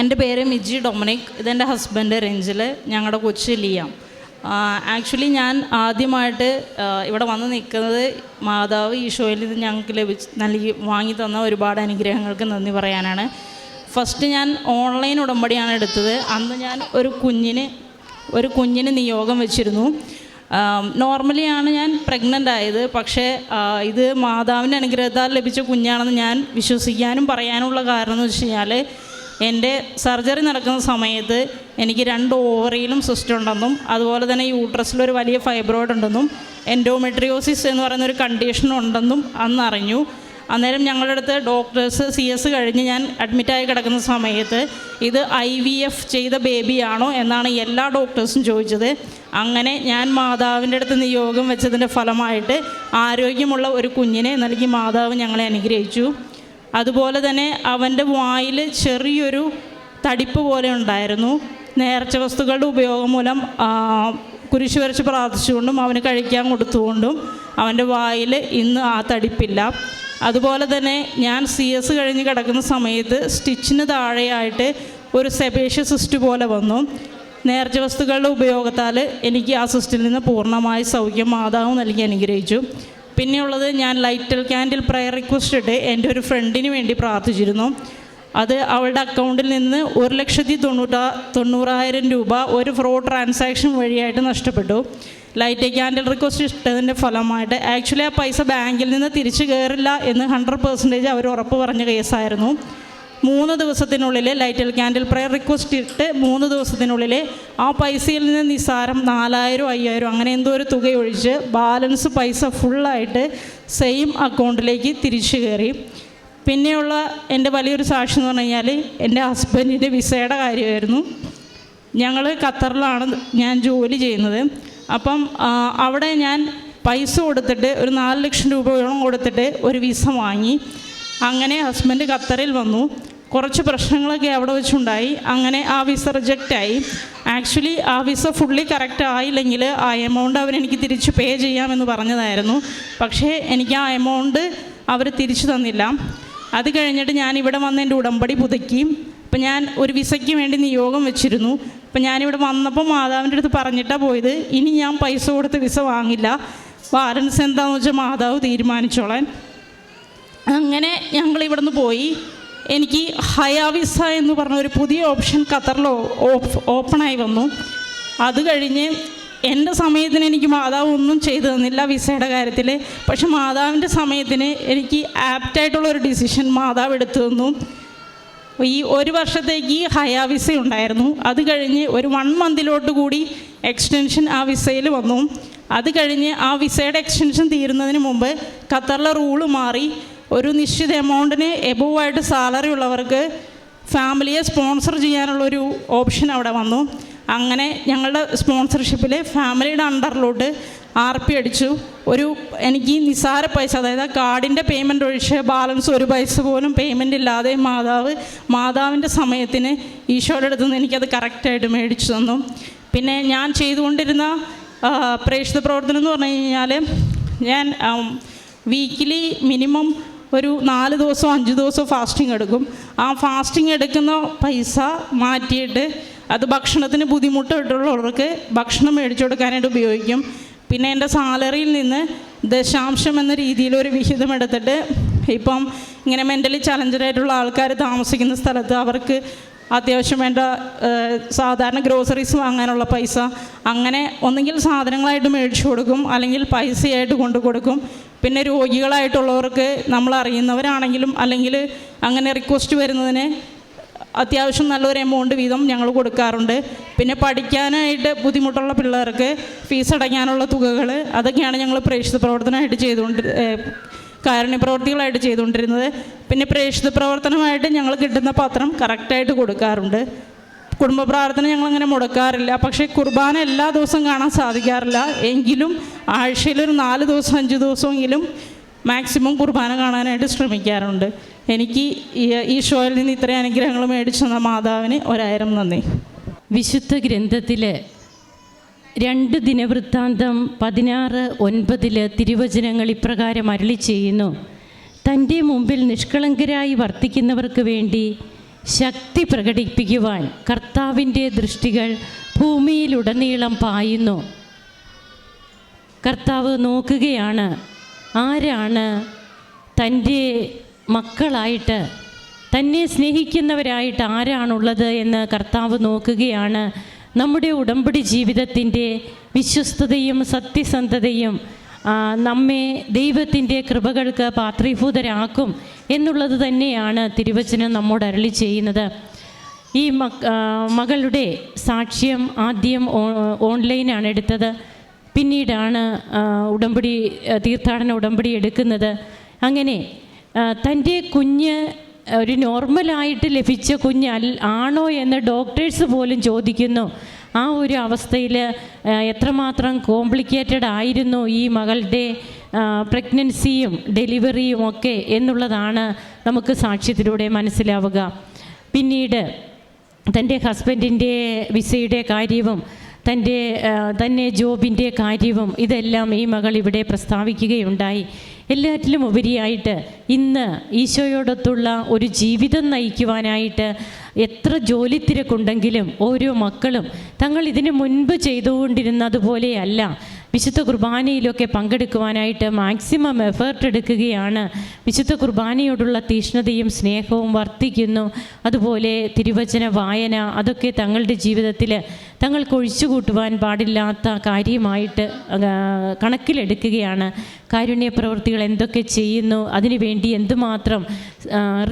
എന്റെ പേര് മിജി ഡൊമിനിക് ഇതെന്റെ ഹസ്ബൻഡ് രഞ്ജിൽ ഞങ്ങളുടെ കൊച്ചു ലിയ. ആക്ച്വലി ഞാൻ ആദ്യമായിട്ട് ഇവിടെ വന്ന് നിൽക്കുന്നത് മാതാവ് ഈശോയിൽ നിന്ന് ഞങ്ങൾക്ക് ലഭിച്ച് നൽകി വാങ്ങി തന്ന ഒരുപാട് അനുഗ്രഹങ്ങൾക്ക് നന്ദി പറയാനാണ്. ഫസ്റ്റ് ഞാൻ ഓൺലൈൻ ഉടമ്പടിയാണ് എടുത്തത്. അന്ന് ഞാൻ ഒരു കുഞ്ഞിന് ഒരു കുഞ്ഞിന് നിയോഗം വെച്ചിരുന്നു. നോർമലിയാണ് ഞാൻ പ്രഗ്നന്റ് ആയത്. പക്ഷേ ഇത് മാതാവിന്റെ അനുഗ്രഹത്താൽ ലഭിച്ച കുഞ്ഞാണെന്ന് ഞാൻ വിശ്വസിക്കാനും പറയാനുള്ള കാരണം എന്ന് വെച്ച് കഴിഞ്ഞാൽ എന്റെ സർജറി നടക്കുന്ന സമയത്ത് എനിക്ക് രണ്ട് ഓവറിയിലും സിസ്റ്റം ഉണ്ടെന്നും അതുപോലെ തന്നെ യൂട്രസിലൊരു വലിയ ഫൈബ്രോയിഡ് ഉണ്ടെന്നും എൻഡോമെട്രിയോസിസ് എന്ന് പറയുന്ന ഒരു കണ്ടീഷൻ ഉണ്ടെന്നും അന്ന് അറിഞ്ഞു. അന്നേരം ഞങ്ങളുടെ അടുത്ത് ഡോക്ടേഴ്സ് സി എസ് കഴിഞ്ഞ് ഞാൻ അഡ്മിറ്റായി കിടക്കുന്ന സമയത്ത് ഇത് ഐ വി എഫ് ചെയ്ത ബേബിയാണോ എന്നാണ് എല്ലാ ഡോക്ടേഴ്സും ചോദിച്ചത്. അങ്ങനെ ഞാൻ മാതാവിന്റെ അടുത്ത് നിയോഗം വെച്ചതിന്റെ ഫലമായിട്ട് ആരോഗ്യമുള്ള ഒരു കുഞ്ഞിനെ നൽകി മാതാവ് ഞങ്ങളെ അനുഗ്രഹിച്ചു. അതുപോലെ തന്നെ അവന്റെ വായിൽ ചെറിയൊരു തടിപ്പ് പോലെ ഉണ്ടായിരുന്നു. നേർച്ച വസ്തുക്കളുടെ ഉപയോഗം മൂലം കുരിശു വരച്ച് പ്രാർത്ഥിച്ചുകൊണ്ടും അവന് കഴിക്കാൻ കൊടുത്തുകൊണ്ടും അവന്റെ വായിൽ ഇന്ന് ആ തടിപ്പില്ല. അതുപോലെ തന്നെ ഞാൻ സി എസ് കഴിഞ്ഞ് കിടക്കുന്ന സമയത്ത് സ്റ്റിച്ചിന് താഴെയായിട്ട് ഒരു സെബേഷ്യ സിസ്റ്റ് പോലെ വന്നു. നേർച്ച വസ്തുക്കളുടെ ഉപയോഗത്താൽ എനിക്ക് ആ സിസ്റ്റിൽ നിന്ന് പൂർണമായി സൗഖ്യം മാതാവ് നൽകി അനുഗ്രഹിച്ചു. പിന്നെയുള്ളത് ഞാൻ ലൈറ്റൽ ക്യാൻഡിൽ പ്രയർ റിക്വസ്റ്റ് ഇട്ട് എന്റെ ഒരു ഫ്രണ്ടിന് വേണ്ടി പ്രാർത്ഥിച്ചിരുന്നു. അത് അവളുടെ അക്കൗണ്ടിൽ നിന്ന് ഒരു ലക്ഷത്തി തൊണ്ണൂറ്റാ തൊണ്ണൂറായിരം രൂപ ഒരു ഫ്രോഡ് ട്രാൻസാക്ഷൻ വഴിയായിട്ട് നഷ്ടപ്പെട്ടു. ലൈറ്റ് ക്യാൻഡിൽ റിക്വസ്റ്റ് ഇട്ടതിന്റെ ഫലമായിട്ട് ആക്ച്വലി ആ പൈസ ബാങ്കിൽ നിന്ന് തിരിച്ചു കയറില്ല എന്ന് ഹൺഡ്രഡ് പെർസെന്റേജ് അവർ ഉറപ്പ് പറഞ്ഞ കേസായിരുന്നു. മൂന്ന് ദിവസത്തിനുള്ളിൽ ലൈറ്റൽ ക്യാൻഡിൽ പ്രയർ റിക്വസ്റ്റ് ഇട്ട് മൂന്ന് ദിവസത്തിനുള്ളിൽ ആ പൈസയിൽ നിന്ന് നിസ്സാരം നാലായിരം അയ്യായിരം അങ്ങനെ എന്തോ ഒരു തുക ഒഴിച്ച് ബാലൻസ് പൈസ ഫുള്ളായിട്ട് സെയിം അക്കൗണ്ടിലേക്ക് തിരിച്ചു കയറി. പിന്നെയുള്ള എന്റെ വലിയൊരു സാക്ഷി എന്ന് പറഞ്ഞു കഴിഞ്ഞാൽ എന്റെ ഹസ്ബൻഡിന്റെ വിസയുടെ കാര്യമായിരുന്നു. ഞങ്ങൾ ഖത്തറിലാണ് ഞാൻ ജോലി ചെയ്യുന്നത്. അപ്പം അവിടെ ഞാൻ പൈസ കൊടുത്തിട്ട് ഒരു നാല് ലക്ഷം രൂപയോളം കൊടുത്തിട്ട് ഒരു വിസ വാങ്ങി. അങ്ങനെ ഹസ്ബൻഡ് ഖത്തറിൽ വന്നു. കുറച്ച് പ്രശ്നങ്ങളൊക്കെ അവിടെ വെച്ചുണ്ടായി. അങ്ങനെ ആ വിസ റിജക്റ്റായി ആക്ച്വലി ആ വിസ ഫുള്ളി കറക്റ്റ് ആയില്ലെങ്കിൽ ആ എമൗണ്ട് അവരെനിക്ക് തിരിച്ച് പേ ചെയ്യാമെന്ന് പറഞ്ഞതായിരുന്നു. പക്ഷേ എനിക്ക് ആ എമൗണ്ട് അവർ തിരിച്ചു തന്നില്ല. അത് കഴിഞ്ഞിട്ട് ഞാൻ ഇവിടെ വന്ന് എന്റെ ഉടമ്പടി പുതുക്കി. അപ്പം ഞാൻ ഒരു വിസയ്ക്ക് വേണ്ടി നിയോഗം വെച്ചിരുന്നു. അപ്പം ഞാനിവിടെ വന്നപ്പോൾ മാതാവിന്റെ അടുത്ത് പറഞ്ഞിട്ടാണ് പോയത്. ഇനി ഞാൻ പൈസ കൊടുത്ത് വിസ വാങ്ങില്ല. വാരൻസ് എന്താണെന്ന് വെച്ചാൽ മാതാവ് തീരുമാനിച്ചോളാൻ. അങ്ങനെ ഞങ്ങൾ ഇവിടുന്ന് പോയി. എനിക്ക് ഹയാ വിസ എന്ന് പറഞ്ഞ ഒരു പുതിയ ഓപ്ഷൻ ഖത്തറിൽ ഓപ്പണായി വന്നു. അത് കഴിഞ്ഞ് എന്റെ സമയത്തിന് എനിക്ക് മാതാവ് ഒന്നും ചെയ്തു തന്നില്ല വിസയുടെ കാര്യത്തിൽ. പക്ഷെ മാതാവിന്റെ സമയത്തിന് എനിക്ക് ആപ്റ്റായിട്ടുള്ള ഒരു ഡിസിഷൻ മാതാവ് എടുത്തു തന്നു. ഈ ഒരു വർഷത്തേക്ക് ഹയാ വിസ ഉണ്ടായിരുന്നു. അത് കഴിഞ്ഞ് ഒരു വൺ മന്തിലോട്ട് കൂടി എക്സ്റ്റൻഷൻ ആ വിസയിൽ വന്നു. അത് കഴിഞ്ഞ് ആ വിസയുടെ എക്സ്റ്റൻഷൻ തീരുന്നതിന് മുമ്പ് ഖത്തറിലെ റൂൾ മാറി. ഒരു നിശ്ചിത എമൗണ്ടിന് എബോവ് ആയിട്ട് സാലറി ഉള്ളവർക്ക് ഫാമിലിയെ സ്പോൺസർ ചെയ്യാനുള്ളൊരു ഓപ്ഷൻ അവിടെ വന്നു. അങ്ങനെ ഞങ്ങളുടെ സ്പോൺസർഷിപ്പിൽ ഫാമിലിയുടെ അണ്ടറിലോട്ട് ആർ പി അടിച്ചു. ഒരു എനിക്ക് നിസാര പൈസ അതായത് ആ കാർഡിന്റെ പേയ്മെന്റ് ഒഴിച്ച് ബാലൻസ് ഒരു പൈസ പോലും പേയ്മെന്റ് ഇല്ലാതെ മാതാവ് മാതാവിന്റെ സമയത്തിന് ഈശോയുടെ അടുത്ത് നിന്ന് എനിക്കത് കറക്റ്റായിട്ട് മേടിച്ചു തന്നു. പിന്നെ ഞാൻ ചെയ്തുകൊണ്ടിരുന്ന പ്രേക്ഷിത പ്രവർത്തനം എന്ന് പറഞ്ഞു കഴിഞ്ഞാൽ ഞാൻ വീക്കിലി മിനിമം ഒരു നാല് ദിവസം അഞ്ച് ദിവസം ഫാസ്റ്റിംഗ് എടുക്കും. ആ ഫാസ്റ്റിംഗ് എടുക്കുന്ന പൈസ മാറ്റിയിട്ട് അത് ഭക്ഷണത്തിന് ബുദ്ധിമുട്ടുള്ളവർക്ക് ഭക്ഷണം മേടിച്ചു കൊടുക്കാനായിട്ട് ഉപയോഗിക്കും. പിന്നെ എന്റെ സാലറിയിൽ നിന്ന് ദശാംശം എന്ന രീതിയിൽ ഒരു വിഹിതം എടുത്തിട്ട് ഇപ്പം ഇങ്ങനെ മെന്റലി ചലഞ്ചഡായിട്ടുള്ള ആൾക്കാർ താമസിക്കുന്ന സ്ഥലത്ത് അവർക്ക് അത്യാവശ്യം വേണ്ട സാധാരണ ഗ്രോസറീസ് വാങ്ങാനുള്ള പൈസ. അങ്ങനെ ഒന്നെങ്കിൽ സാധനങ്ങളായിട്ട് മേടിച്ചു കൊടുക്കും അല്ലെങ്കിൽ പൈസയായിട്ട് കൊണ്ടു കൊടുക്കും. പിന്നെ രോഗികളായിട്ടുള്ളവർക്ക് നമ്മൾ അറിയുന്നവരാണെങ്കിലും അല്ലെങ്കിൽ അങ്ങനെ റിക്വസ്റ്റ് വരുന്നതിന് അത്യാവശ്യം നല്ലൊരു എമൗണ്ട് വീതം ഞങ്ങൾ കൊടുക്കാറുണ്ട്. പിന്നെ പഠിക്കാനായിട്ട് ബുദ്ധിമുട്ടുള്ള പിള്ളേർക്ക് ഫീസ് അടയ്ക്കാനുള്ള തുകകൾ അതൊക്കെയാണ് ഞങ്ങൾ പ്രേക്ഷിത പ്രവർത്തനമായിട്ട് ചെയ്തുകൊണ്ട് കാരുണ്യ പ്രവർത്തികളായിട്ട് ചെയ്തുകൊണ്ടിരുന്നത്. പിന്നെ പ്രേക്ഷിത പ്രവർത്തനമായിട്ട് ഞങ്ങൾ കിട്ടുന്ന പത്രം കറക്റ്റായിട്ട് കൊടുക്കാറുണ്ട്. കുടുംബ പ്രാർത്ഥന ഞങ്ങളങ്ങനെ മുടക്കാറില്ല. പക്ഷേ കുർബാന എല്ലാ ദിവസവും കാണാൻ സാധിക്കാറില്ല. എങ്കിലും ആഴ്ചയിലൊരു നാല് ദിവസം അഞ്ച് ദിവസമെങ്കിലും മാക്സിമം കുർബാന കാണാനായിട്ട് ശ്രമിക്കാറുണ്ട്. എനിക്ക് ഈ ഷോയിൽ നിന്ന് ഇത്രയും അനുഗ്രഹങ്ങൾ മേടിച്ചു തന്ന മാതാവിന് ഒരായിരം നന്ദി. വിശുദ്ധ ഗ്രന്ഥത്തിൽ രണ്ട് ദിനവൃത്താന്തം പതിനാറ് ഒൻപതിൽ തിരുവചനങ്ങൾ ഇപ്രകാരം അരളി ചെയ്യുന്നു. തന്റെ മുമ്പിൽ നിഷ്കളങ്കരായി വർത്തിക്കുന്നവർക്ക് വേണ്ടി ശക്തി പ്രകടിപ്പിക്കുവാൻ കർത്താവിന്റെ ദൃഷ്ടികൾ ഭൂമിയിലുടനീളം പായുന്നു. കർത്താവ് നോക്കുകയാണ് ആരാണ് തന്റെ മക്കളായിട്ട് തന്നെ സ്നേഹിക്കുന്നവരായിട്ട് ആരാണുള്ളത് എന്ന് കർത്താവ് നോക്കുകയാണ്. നമ്മുടെ ഉടമ്പടി ജീവിതത്തിന്റെ വിശ്വസ്തതയും സത്യസന്ധതയും നമ്മെ ദൈവത്തിന്റെ കൃപകൾക്ക് പാത്രീഭൂതരാക്കും എന്നുള്ളത് തന്നെയാണ് തിരുവചനം നമ്മോട് അരളി ചെയ്യുന്നത്. ഈ മക് മകളുടെ സാക്ഷ്യം ആദ്യം ഓൺലൈനാണ് എടുത്തത്. പിന്നീടാണ് ഉടമ്പടി തീർത്ഥാടന ഉടമ്പടി എടുക്കുന്നത്. അങ്ങനെ തന്റെ കുഞ്ഞ് ഒരു നോർമലായിട്ട് ലഭിച്ച കുഞ്ഞ് ആണോ എന്ന് ഡോക്ടേഴ്സ് പോലും ചോദിക്കുന്നു. ആ ഒരു അവസ്ഥയിൽ എത്രമാത്രം കോംപ്ലിക്കേറ്റഡ് ആയിരുന്നു ഈ മകളുടെ പ്രഗ്നൻസിയും ഡെലിവറിയും ഒക്കെ എന്നുള്ളതാണ് നമുക്ക് സാക്ഷ്യത്തിലൂടെ മനസ്സിലാവുക. പിന്നീട് തന്റെ ഹസ്ബൻഡിന്റെ വിസയുടെ കാര്യവും തന്റെ തന്നെ ജോബിന്റെ കാര്യവും ഇതെല്ലാം ഈ മകൾ ഇവിടെ പ്രസ്താവിക്കുകയുണ്ടായി. എല്ലാറ്റിലും ഉപരിയായിട്ട് ഇന്ന് ഈശോയോടൊത്തുള്ള ഒരു ജീവിതം നയിക്കുവാനായിട്ട് എത്ര ജോലി തിരക്കുണ്ടെങ്കിലും ഓരോ മക്കളും തങ്ങൾ ഇതിനു മുൻപ് ചെയ്തുകൊണ്ടിരുന്നതുപോലെയല്ല. വിശുദ്ധ കുർബാനയിലൊക്കെ പങ്കെടുക്കുവാനായിട്ട് മാക്സിമം എഫേർട്ട് എടുക്കുകയാണ്. വിശുദ്ധ കുർബാനയോടുള്ള തീഷ്ണതയും സ്നേഹവും വർദ്ധിക്കുന്നു. അതുപോലെ തിരുവചന വായന അതൊക്കെ തങ്ങളുടെ ജീവിതത്തിൽ തങ്ങൾക്ക് ഒഴിച്ചുകൂട്ടുവാൻ പാടില്ലാത്ത കാര്യമായിട്ട് കണക്കിലെടുക്കുകയാണ്. കാരുണ്യ പ്രവൃത്തികൾ എന്തൊക്കെ ചെയ്യുന്നു അതിനുവേണ്ടി എന്തുമാത്രം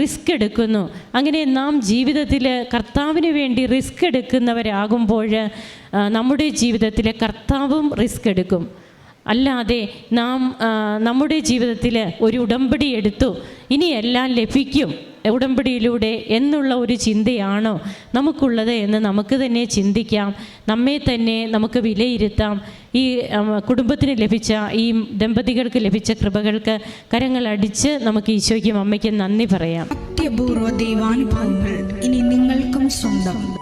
റിസ്ക് എടുക്കുന്നു. അങ്ങനെ നാം ജീവിതത്തിൽ കർത്താവിന് വേണ്ടി റിസ്ക് എടുക്കുന്നവരാകുമ്പോൾ നമ്മുടെ ജീവിതത്തിൽ കർത്താവും റിസ്ക് എടുക്കും. അല്ലാതെ നാം നമ്മുടെ ജീവിതത്തിൽ ഒരു ഉടമ്പടി എടുത്തു ഇനിയെല്ലാം ലഭിക്കും. ഉടമ്പടിയിലൂടെ എന്നുള്ള ഒരു ചിന്തയാണോ നമുക്കുള്ളത് എന്ന് നമുക്ക് തന്നെ ചിന്തിക്കാം. നമ്മെ തന്നെ നമുക്ക് വിലയിരുത്താം. ഈ കുടുംബത്തിന് ലഭിച്ച ഈ ദമ്പതികൾക്ക് ലഭിച്ച കൃപകൾക്ക് കരങ്ങൾ അടിച്ച് നമുക്ക് ഈശോയ്ക്കും അമ്മയ്ക്കും നന്ദി പറയാം. അത്യപൂർവ ദൈവാനുഭവങ്ങൾ ഇനി നിങ്ങൾക്കും സ്വന്തം.